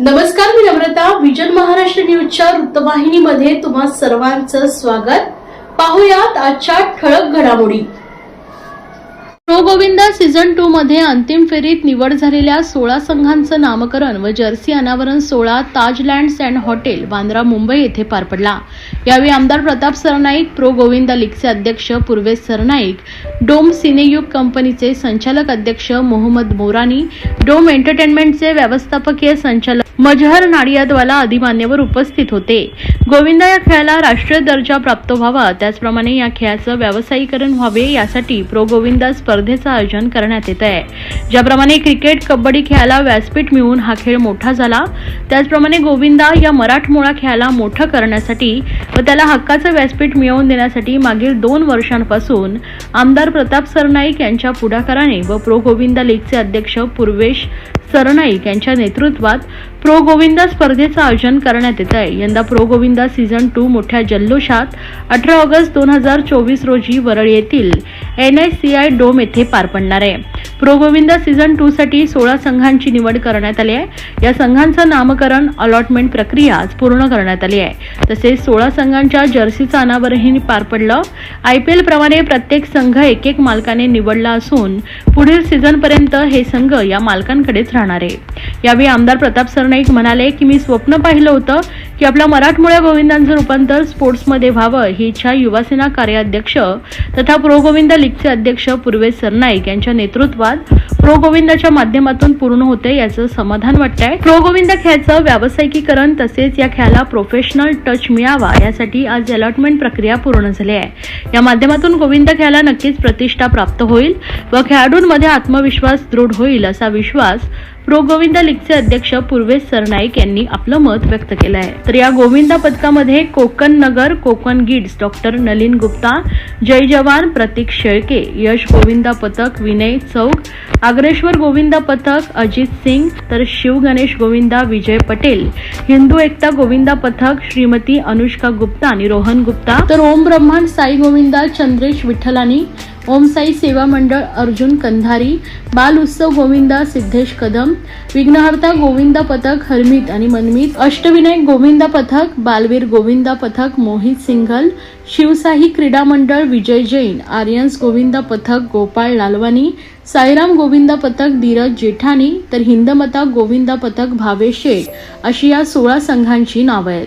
नमस्कार मी नम्रता विजन महाराष्ट्र न्यूजच्या वृत्तवाहिनीमध्ये तुम्हा सर्वांचं स्वागत. पाहुयात आजच्या ठळक घडामोडी. प्रो गोविंदा सीझन टू मध्ये अंतिम फेरीत निवड झालेल्या सोळा संघांचं नामकरण व जर्सी अनावरण सोळा Taj lands and hotel Bandra Mumbai येथे पार पडला. यावेळी आमदार प्रताप सरनाईक प्रो गोविंदा लीगचे अध्यक्ष पूर्वेश सरनाईक डोम सिनेयुग कंपनीचे संचालक अध्यक्ष मोहम्मद मोरानी डोम एंटरटेनमेंटचे व्यवस्थापकीय संचालक मजहर नाडियादवाला आदीमान्यवर उपस्थित होते. गोविंदा या खेळाला राष्ट्रीय दर्जा प्राप्त व्हावा त्याचप्रमाणे या खेळाचं व्यावसायीकरण व्हावे यासाठी प्रो गोविंदा स्पर्धेचं आयोजन करण्यात येत आहे. ज्याप्रमाणे क्रिकेट कबड्डी खेळाला व्यासपीठ मिळून हा खेळ मोठा झाला त्याचप्रमाणे गोविंदा या मराठमोळा खेळाला मोठं करण्यासाठी व त्याला हक्काचं व्यासपीठ मिळवून देण्यासाठी मागील दोन वर्षांपासून आमदार प्रताप सरनाईक यांच्या पुढाकाराने व प्रो गोविंदा लीगचे अध्यक्ष पूर्वेश सरनाईक यांच्या नेतृत्वात प्रो गोविंदा स्पर्धेचं आयोजन करण्यात येत आहे. यंदा प्रो गोविंदा सीझन टू मोठ्या जल्लोषात अठरा ऑगस्ट दोन हजार चोवीस रोजी वरळ येथील N S C I dome येथे पार पडणार आहे. प्रोगोविंदा सीझन टू साठी सोळा संघांची निवड करण्यात आली आहे. या संघांचं नामकरण अलॉटमेंट प्रक्रिया आज पूर्ण करण्यात आली आहे. तसेच सोळा संघांच्या जर्सीचं अनावरणही पार पडलं. आय पी एल प्रमाणे प्रत्येक संघ एक एक मालकाने निवडला असून पुढील सीझनपर्यंत हे संघ या मालकांकडेच राहणार आहे. यावेळी आमदार प्रताप सरनाईक म्हणाले की मी स्वप्न पाहिलं होतं की आपल्या मराठमोळ्या गोविंदांचं रूपांतर स्पोर्ट्समध्ये व्हावं ही इच्छा युवासेना कार्याध्यक्ष तथा प्रो गोविंदा लीगचे अध्यक्ष पूर्वेश सरनाईक यांच्या नेतृत्वात प्रो गोविंदाच्या माध्यमातून पूर्ण होते याचं समाधान वाटतंय. प्रो गोविंदा खेळाचं व्यावसायिकीकरण तसेच या खेळाला प्रोफेशनल टच मिळावा यासाठी आज अलॉटमेंट प्रक्रिया पूर्ण झाली आहे. या माध्यमातून गोविंद खेळाला नक्कीच प्रतिष्ठा प्राप्त होईल व खेळाडूंमध्ये आत्मविश्वास दृढ होईल असा विश्वास प्रो गोविंदा लीगचे अध्यक्ष पूर्वेश सरनाईक यांनी आपलं मत व्यक्त केलं आहे तर या गोविंदा पथकामध्ये कोकण नगर कोकण गिड्स डॉक्टर नलिन गुप्ता जय जवान प्रतीक शेळके यश गोविंदा पथक विनय चौक आग्रेश्वर गोविंदा पथक अजित सिंग तर शिव गणेश गोविंदा विजय पटेल हिंदू एकता गोविंदा पथक श्रीमती अनुष्का गुप्ता आणि रोहन गुप्ता. तर ओम ब्रह्मांड साई गोविंदा चंद्रेश विठ्ठलानी ओम साई सेवा मंडळ अर्जुन कंधारी बाल उत्सव गोविंदा सिद्धेश कदम विघ्नहर्ता गोविंदा पथक हरमीत आणि मनमीत अष्टविनायक गोविंदा पथक बालवीर गोविंदा पथक मोहित सिंघल शिवसाही क्रीडा मंडळ विजय जैन आर्यन्स गोविंदा पथक गोपाळ लालवानी साईराम गोविंदा पथक धीरज जेठानी तर हिंदमता गोविंदा पथक भावे शेठ अशी या सोळा संघांची नावं आहेत.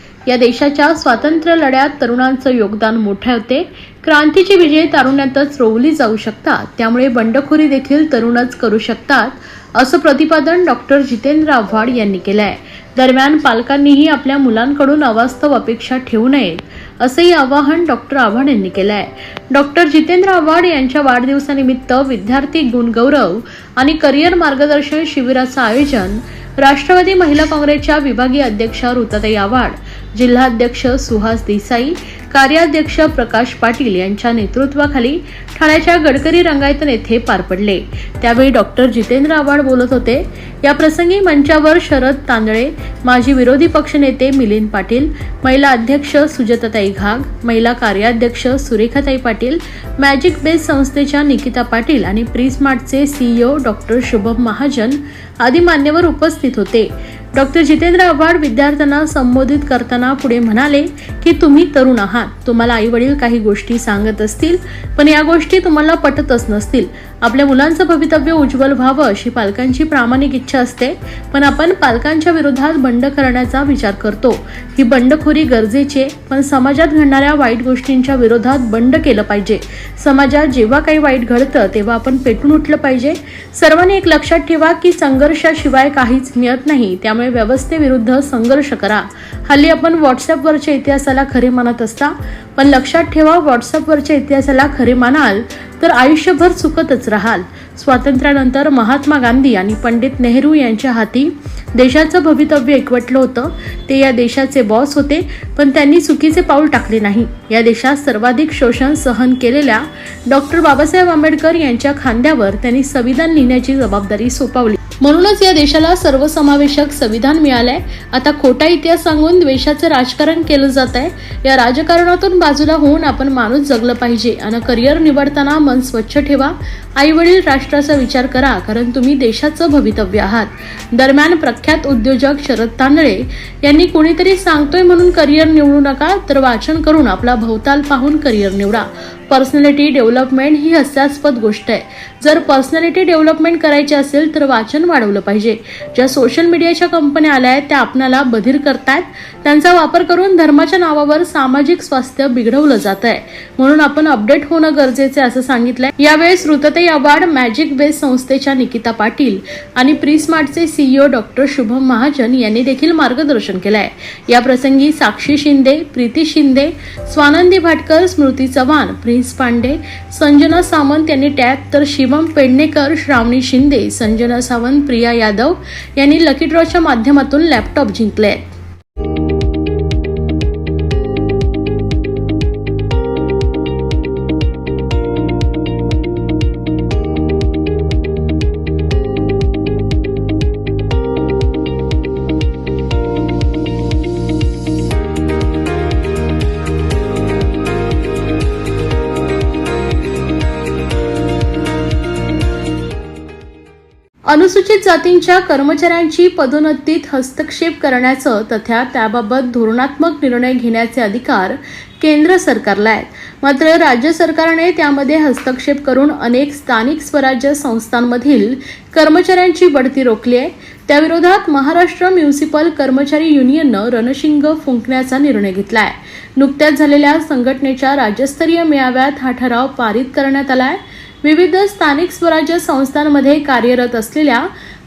या देशाच्या स्वातंत्र्य लढ्यात तरुणांचं योगदान मोठे होते. क्रांतीची विजय तारुण्यातच रोवली जाऊ शकतात. त्यामुळे बंडखोरी देखील तरुणच करू शकतात असं प्रतिपादन डॉक्टर जितेंद्र आव्हाड यांनी केलं आहे दरम्यान पालकांनीही आपल्या मुलांकडून अवास्तव अपेक्षा ठेवू नयेत असंही आवाहन डॉक्टर आव्हाड यांनी केलं आहे डॉक्टर जितेंद्र आव्हाड यांच्या वाढदिवसानिमित्त विद्यार्थी गुणगौरव आणि करिअर मार्गदर्शन शिबिराचं आयोजन राष्ट्रवादी महिला काँग्रेसच्या विभागीय अध्यक्षा ऋताताई आव्हाड जिल्हाध्यक्ष सुहास देसाई कार्याध्यक्ष प्रकाश पाटील यांच्या नेतृत्वाखाली ठाण्याच्या गडकरी रंगायतन येथे पार पडले. त्यावेळी डॉक्टर जितेंद्र आव्हाड बोलत होते या प्रसंगी मंचावर शरद तांदळे माजी विरोधी पक्षनेते मिलिंद पाटील महिला अध्यक्ष सुजताताई घाग महिला कार्याध्यक्ष सुरेखाताई पाटील मॅजिक बेस संस्थेच्या निकिता पाटील आणि प्रिस्मार्टचे सीईओ डॉक्टर शुभम महाजन आदी मान्यवर उपस्थित होते. डॉक्टर जितेंद्र आव्हाड विद्यार्थ्यांना संबोधित करताना पुढे म्हणाले की तुम्ही तरुण आहात. तुम्हाला आई वडील काही गोष्टी सांगत असतील पण या गोष्टी तुम्हाला पटतच नसतील. आपल्या मुलांचं भवितव्य उज्ज्वल व्हावं अशी पालकांची प्रामाणिक इच्छा असते पण आपण पालकांच्या विरोधात बंड करण्याचा विचार करतो. ही बंडखोरी गरजेची पण समाजात घडणाऱ्या वाईट गोष्टींच्या विरोधात बंड केलं पाहिजे. समाजात जेव्हा काही वाईट घडतं तेव्हा आपण पेटून उठलं पाहिजे. सर्वांनी एक लक्षात ठेवा की संघर्षाशिवाय काहीच मिळत नाही. त्यामुळे व्यवस्थेविरुद्ध संघर्ष करा. हल्ली आपण व्हॉट्सअपवरच्या इतिहासाला खरे मानत असता पण लक्षात ठेवा व्हॉट्सअपवरच्या इतिहासाला खरे मानाल तर आयुष्यभर चुकतच राहाल. स्वातंत्र्यानंतर महात्मा गांधी आणि पंडित नेहरू यांच्या हाती देशाचं भवितव्य एकवटलं होतं. ते या देशाचे बॉस होते पण त्यांनी चुकीचे पाऊल टाकले नाही. या देशात सर्वाधिक शोषण सहन केलेल्या डॉक्टर बाबासाहेब आंबेडकर यांच्या खांद्यावर त्यांनी संविधान लिहिण्याची जबाबदारी सोपवली. म्हणूनच या देशाला सर्वसमावेशक संविधान मिळालंय. आता खोटा इतिहास सांगून द्वेषाचं राजकारण केलं जात आहे या राजकारणातून बाजूला होऊन आपण माणूस जगलं पाहिजे. आणि करिअर निवडताना मन स्वच्छ ठेवा. आई वडील राष्ट्राचा विचार करा कारण तुम्ही देशाचं भवितव्य आहात. दरम्यान प्रख्यात उद्योजक शरद तांदळे यांनी कोणीतरी सांगतोय म्हणून करिअर निवडू नका तर वाचन करून आपला भोवताल पाहून करिअर निवडा. पर्सनॅलिटी डेव्हलपमेंट ही हास्यास्पद गोष्ट आहे. जर पर्सनॅलिटी डेव्हलपमेंट करायची असेल तर वाचन वाढवलं पाहिजे. ज्या सोशल मीडियाच्या कंपन्या आल्या आहेत त्या आपणाला बधीर करतायत. त्यांचा वापर करून धर्माच्या नावावर सामाजिक स्वास्थ्य बिघडवलं जात आहे म्हणून आपण अपडेट होणं गरजेचं आहे असं सांगितलंय. यावेळेस श्रुतते अवार्ड मॅजिक बेस संस्थेच्या निकिता पाटील आणि प्रीस्मार्टचे सीईओ डॉक्टर शुभम महाजन यांनी देखील मार्गदर्शन केलंय. या प्रसंगी साक्षी शिंदे प्रीती शिंदे स्वानंदी भाटकर स्मृती चव्हाण प्रिन्स पांडे संजना सावंत यांनी टॅप तर शिवम पेडणेकर श्रावणी शिंदे संजना सावंत प्रिया यादव यांनी लकी ड्रॉच्या माध्यमातून लॅपटॉप जिंकले. अनुसूचित जातींच्या कर्मचाऱ्यांची पदोन्नतीत हस्तक्षेप करण्याचं तथा त्याबाबत धोरणात्मक निर्णय घेण्याचे अधिकार केंद्र सरकारला आहेत. मात्र राज्य सरकारने त्यामध्ये हस्तक्षेप करून अनेक स्थानिक स्वराज्य संस्थांमधील कर्मचाऱ्यांची बढती रोखली आहे. त्याविरोधात महाराष्ट्र म्युनिसिपल कर्मचारी युनियननं रणशिंग फुंकण्याचा निर्णय घेतला आहे नुकत्याच झालेल्या संघटनेच्या राज्यस्तरीय मेळाव्यात हा ठराव पारित करण्यात आला आहे. विविध स्थानिक स्वराज्य संस्थांमध्ये कार्यरत असलेल्या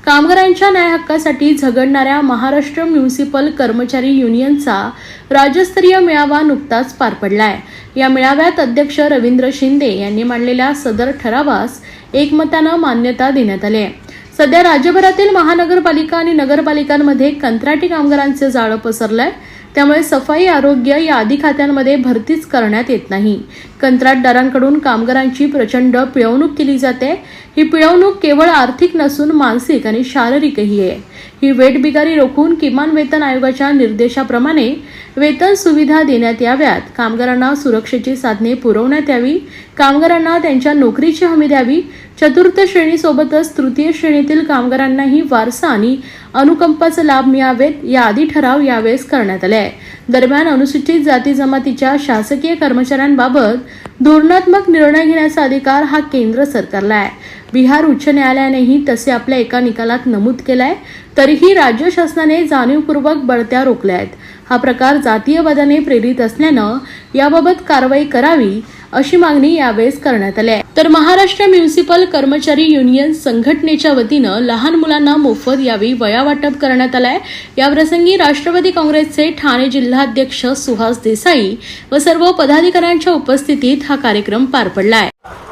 कामगारांच्या न्याय हक्कासाठी झगडणाऱ्या महाराष्ट्र म्युनिसिपल कर्मचारी युनियनचा राज्यस्तरीय मेळावा नुकताच पार पडलाय. या मेळाव्यात अध्यक्ष रवींद्र शिंदे यांनी मांडलेल्या सदर ठरावास एकमतानं मान्यता देण्यात आली आहे. सध्या राज्यभरातील महानगरपालिका आणि नगरपालिकांमध्ये कंत्राटी कामगारांचे जाळं पसरलंय. त्यामुळे सफाई आरोग्य या आदी खात्यांमध्ये भरतीच करण्यात येत नाही. कंत्राटदारांकडून कामगारांची प्रचंड पिळवणूक केली जाते. ही पिळवणूक केवळ आर्थिक नसून मानसिक आणि शारीरिकही आहे. ही वेटबिगारी रोखून किमान वेतन आयोगाच्या निर्देशाप्रमाणे वेतन सुविधा देण्यात याव्यात. कामगारांना सुरक्षेची साधने पुरवण्यात यावी. कामगारांना त्यांच्या नोकरीची हमी द्यावी. चतुर्थ श्रेणीसोबतच तृतीय श्रेणीतील कामगारांनाही वारसा आणि अनुकंपाचे लाभ मिळावेत या आदी ठराव यावेळेस करण्यात आले. आहे दरम्यान अनुसूचित जाती जमातीच्या शासकीय कर्मचाऱ्यांबाबत धोरणात्मक निर्णय घेण्याचा अधिकार हा केंद्र सरकारला आहे. बिहार उच्च न्यायालयानेही तसे आपल्या एका निकालात नमूद केलाय तरीही राज्य शासनाने जाणीवपूर्वक बढत्या रोखल्या आहेत. हा प्रकार जातीयवादाने प्रेरित असल्यानं याबाबत कारवाई करावी अशी मागणी यावेळेस करण्यात आली आहे. तर महाराष्ट्र म्युनिसिपल कर्मचारी युनियन संघटनेच्या वतीनं लहान मुलांना मोफत यावेळी वया वाटप करण्यात आलाय. याप्रसंगी राष्ट्रवादी काँग्रेसचे ठाणे जिल्हाध्यक्ष सुहास देसाई व सर्व पदाधिकाऱ्यांच्या उपस्थितीत हा कार्यक्रम पार पडलाय.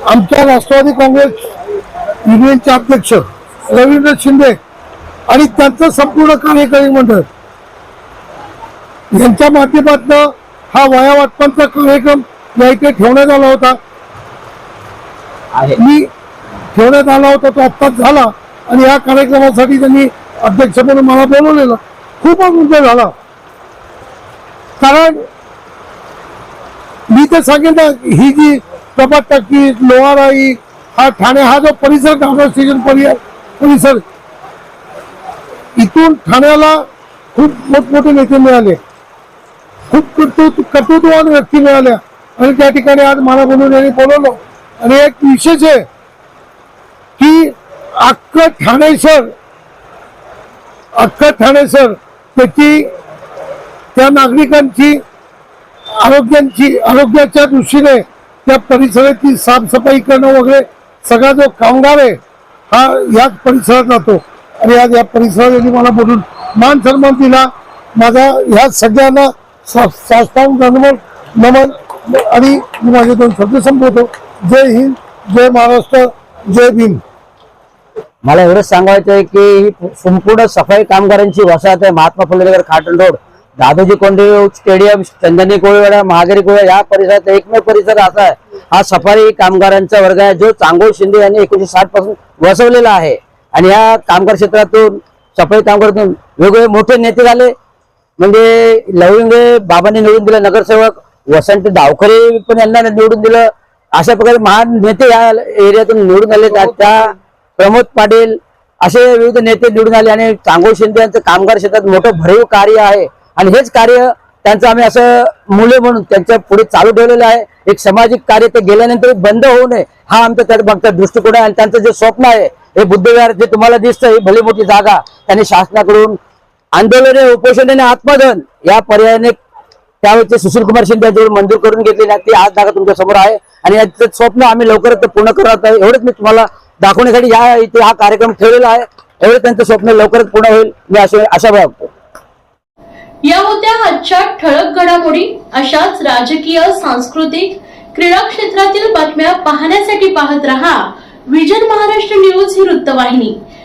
आमच्या राष्ट्रवादी काँग्रेस युनियनचे अध्यक्ष रवींद्र शिंदे आणि त्यांचं संपूर्ण कार्यकारी मंडळ यांच्या माध्यमातून हा वया वाटपांचा कार्यक्रम या इथे ठेवण्यात आला होता. मी ठेवण्यात आला होता तो आत्ताच झाला आणि या कार्यक्रमासाठी त्यांनी अध्यक्ष म्हणून मला बोलवलेलं. खूप आनंद झाला. कारण मी तर सांगेन ना ही जी कपाट टाकी लोहाराई हा ठाणे हा जो परिसर ठाणे स्टेशन पर्याय परिसर इथून ठाण्याला खूप मोठमोठे नेते मिळाले. खूप कर्तृत्व कर्तृत्ववान व्यक्ती मिळाल्या. आणि त्या ठिकाणी आज मला बोलून यांनी बोलवलं. आणि एक विशेष आहे की अख्खं ठाणे सर अख्खं ठाणे सर त्याची त्या नागरिकांची आरोग्यांची आरोग्याच्या दृष्टीने त्या परिसराची साफसफाई करणं वगैरे सगळा जो कामगार आहे हा याच परिसरात राहतो आणि आज या परिसरात मला बोलून मान सन्मान दिला. माझा ह्या सगळ्यांना साष्टांग नमन नमन आणि मी माझे दोन शब्द संपवतो. जय हिंद जय महाराष्ट्र जय भीम. मला एवढंच सांगायचं आहे की ही संपूर्ण सफाई कामगारांची वसाहत आहे. महात्मा फुलेनगर खाटण रोड दादोजी कोंडे स्टेडियम चंदनी कोळीवाडा महागरी कोळी या परिसरात एकमेव परिसर असा आहे. हा सफाई कामगारांचा वर्ग आहे. जो चांगोळ शिंदे यांनी एकोणीशे साठपासून वसवलेला आहे. आणि या कामगार क्षेत्रातून सफाई कामगारातून वेगवेगळे मोठे नेते झाले म्हणजे लवंगे बाबांनी निवडून दिलं नगरसेवक वसंत डावखरे पण यांना निवडून दिलं. अशा प्रकारे महान नेते या एरियातून निवडून आले. त्या- प्रमोद पाटील असे विविध नेते निवडून आले आणि चांगोळ शिंदे यांचं कामगार क्षेत्रात मोठं भरीव कार्य आहे. आणि हेच कार्य त्यांचं आम्ही असं मुले म्हणून त्यांच्या पुढे चालू ठेवलेलं आहे. एक सामाजिक कार्य ते गेल्यानंतर बंद होऊ नये हा आमचा त्या मागचा दृष्टिकोन आहे. आणि त्यांचं जे स्वप्न आहे हे बुद्धविहार जे तुम्हाला दिसतं ही भली मोठी जागा त्यांनी शासनाकडून आंदोलने आणि आत्मदन या पर्यायाने त्यावेळेचे सुशील कुमार शिंदे यांच्यावर मंजूर करून घेतलेली आहे ती आज जागा तुमच्यासमोर आहे. आणि याचं स्वप्न आम्ही लवकरच पूर्ण करत आहे. एवढंच मी तुम्हाला दाखवण्यासाठी या इथे हा कार्यक्रम ठेवलेला आहे. एवढं त्यांचं स्वप्न लवकरच पूर्ण होईल. मी असे आशा बाळगतो या होत्या आजच्या ठळक घडामोडी अशाच राजकीय सांस्कृतिक क्रीडा क्षेत्रातील बातम्या पाहण्यासाठी पाहत रहा. विजन महाराष्ट्र न्यूज ही वृत्तवाहिनी.